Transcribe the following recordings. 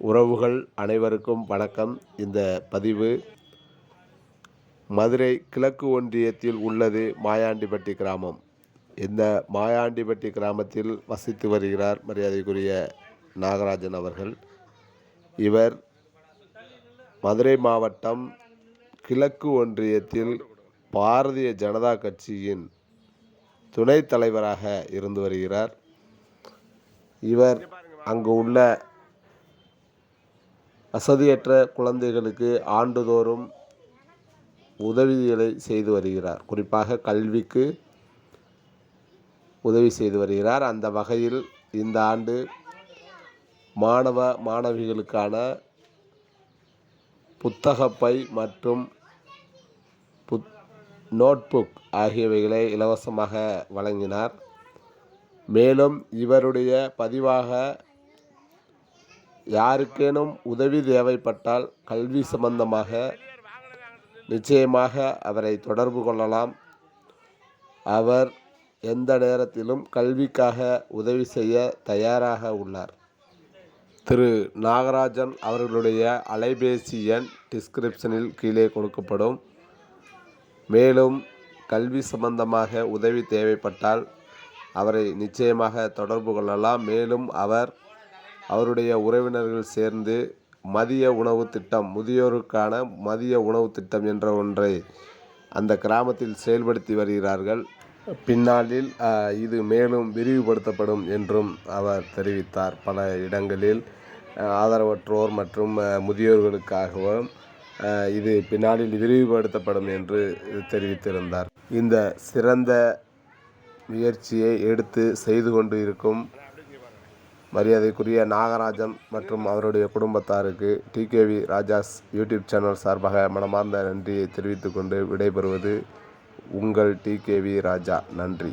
உறவுகள் அனைவருக்கும் வணக்கம். இந்த பதிவு மதுரை கிழக்கு ஒன்றியத்தில் உள்ளது மாயாண்டிப்பட்டி கிராமம். இந்த மாயாண்டிப்பட்டி கிராமத்தில் வசித்து வருகிறார் மரியாதைக்குரிய நாகராஜன் அவர்கள். இவர் மதுரை மாவட்டம் கிழக்கு ஒன்றியத்தில் பாரதிய ஜனதா கட்சியின் துணைத் தலைவராக இருந்து வருகிறார். இவர் அங்கு உள்ள வசதியற்ற குழந்தைகளுக்கு ஆண்டுதோறும் உதவிகளை செய்து வருகிறார். குறிப்பாக கல்விக்கு உதவி செய்து வருகிறார். அந்த வகையில் இந்த ஆண்டு மாணவ மாணவிகளுக்கான புத்தகப்பை மற்றும் புத் நோட்புக் ஆகியவைகளை இலவசமாக வழங்கினார். மேலும் இவருடைய பதிவாக யாருக்கேனும் உதவி தேவைப்பட்டால் கல்வி சம்பந்தமாக நிச்சயமாக அவரை தொடர்பு கொள்ளலாம். அவர் எந்த நேரத்திலும் கல்விக்காக உதவி செய்ய தயாராக உள்ளார். திரு. நாகராஜன் அவர்களுடைய அலைபேசி எண் டிஸ்கிரிப்ஷனில் கீழே கொடுக்கப்படும். மேலும் கல்வி சம்பந்தமாக உதவி தேவைப்பட்டால் அவரை நிச்சயமாக தொடர்பு கொள்ளலாம். மேலும் அவர் அவருடைய உறவினர்கள் சேர்ந்து மதிய உணவு திட்டம் முதியோருக்கான மதிய உணவு திட்டம் என்ற ஒன்றை அந்த கிராமத்தில் செயல்படுத்தி வருகிறார்கள். பின்னாளில் இது மேலும் விரிவுபடுத்தப்படும் என்றும் அவர் தெரிவித்தார். பல இடங்களில் ஆதரவற்றோர் மற்றும் முதியோர்களுக்காகவும் இது பின்னாளில் விரிவுபடுத்தப்படும் என்று தெரிவித்திருந்தார். இந்த சிறந்த முயற்சியை எடுத்து செய்து கொண்டு இருக்கும் மரியாதைக்குரிய நாகராஜன் மற்றும் அவருடைய குடும்பத்தாருக்கு டிகேவி ராஜாஸ் யூடியூப் சேனல் சார்பாக மனமார்ந்த நன்றியை தெரிவித்துக்கொண்டு விடைபெறுவது உங்கள் டிகேவி ராஜா. நன்றி.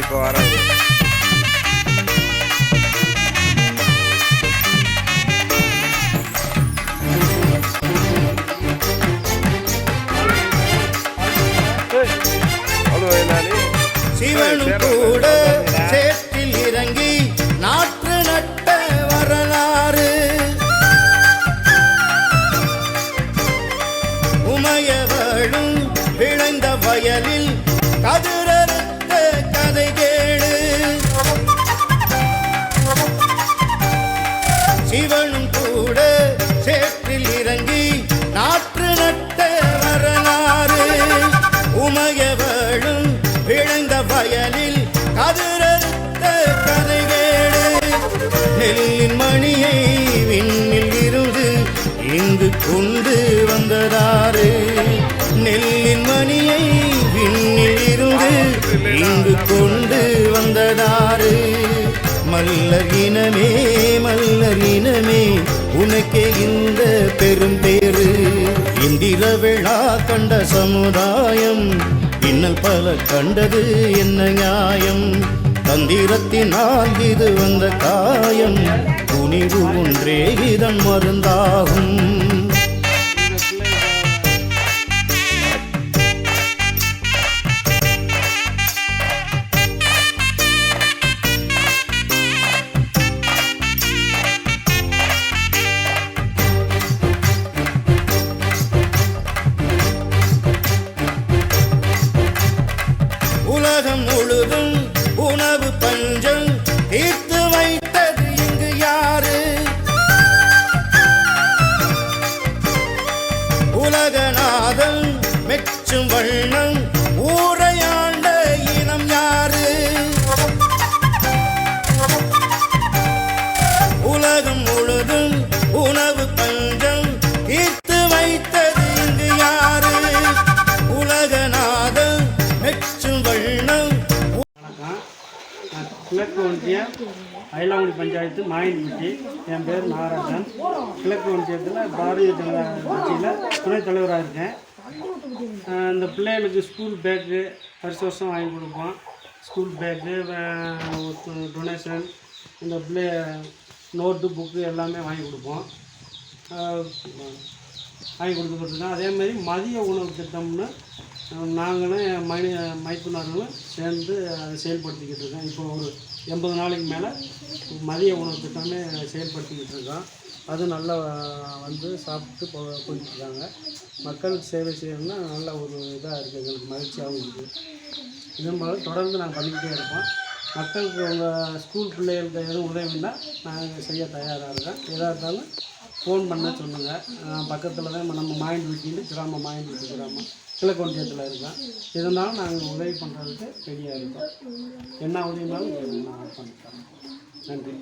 இப்போ வராது. சிவனும் கூட சேற்றில் இறங்கி நாற்று நட்ட வரலாறு. உமையவளும் விளைந்த வயலில் சிவனும் கூட சேற்றில் இறங்கி நாற்று நட்ட வரலாறு உமையவளும் விளைந்த வயலில் கதிரறுத்த கதைகேடு. நெல்லின் மணியை விண்ணில் இருந்து இங்கு கொண்டு வந்ததாறு. நெல்லின் மணியை விண்ணில் இருந்து இங்கு கொண்டு வந்ததாறு. மல்லர் இனமே மல்லர் இனமே உனக்கே இந்த பெரும்பேறு இந்திர விழா கண்ட சமுதாயம் இன்னல் பல கண்டது என்ன நியாயம்? தந்திரத்தினால் இது வந்த காயம் துணிவு ஒன்றே இதன் மருந்தாகும். முழுதும் உணவு பஞ்சம் தீர்த்து வைத்தது இங்கு யாரு? உலகநாதன் மெச்சும் வண்ணம் கிழக்கு ஒன்றியம் அயலாங்குடி பஞ்சாயத்து மாயன்குட்டி. என் பேர் நாகராஜன் கிழக்கு ஒன்றியத்தில் பாரதிய ஜனதா கட்சியில் துணைத் தலைவராக இருக்கேன். இந்த பிள்ளைகளுக்கு ஸ்கூல் பேக்கு வருஷம் வருஷம் வாங்கி கொடுப்போம். ஸ்கூல் பேக்கு டொனேஷன் இந்த பிள்ளை நோட்டு புக்கு எல்லாமே வாங்கி கொடுப்போம். வாங்கி கொடுத்துக்கிட்டுருக்கோம் அதேமாதிரி மதிய உணவு திட்டம்னு நாங்களும் என் மணி மைத்துனர்களும் சேர்ந்து அதை செயல்படுத்திக்கிட்டு இருக்கோம். இப்போ ஒரு எண்பது நாளைக்கு மேலே மதிய உணவு திட்டமே செயல்படுத்திக்கிட்டு இருக்கோம். அது நல்லா வந்து சாப்பிட்டு போ போயிட்டுருக்காங்க. மக்களுக்கு சேவை செய்யணும்னா நல்ல ஒரு இதாக இருக்குது எங்களுக்கு மகிழ்ச்சியாகவும் இருக்குது இதே மூலம் தொடர்ந்து நாங்கள் பண்ணிக்கிட்டே இருப்போம் மக்களுக்கு உங்கள் ஸ்கூல் பிள்ளைகளுக்கு எதுவும் உதவினா நாங்கள் செய்ய தயாராக இருக்கோம். எதாக இருந்தாலும் ஃபோன் பண்ண சொல்லுங்கள் பக்கத்தில் தான் நம்ம மாயன் வீட்டில் கிராமம் மாயன் வீட்டு கிராமம். கிழக்கு ஒன்றியத்தில் இருக்கோம் இருந்தாலும் நாங்கள் உதவி பண்ணுறதுக்கு ரெடியாக இருக்கோம். என்ன உதவினாலும் நாங்கள் பண்ணித்தரோம் நன்றி.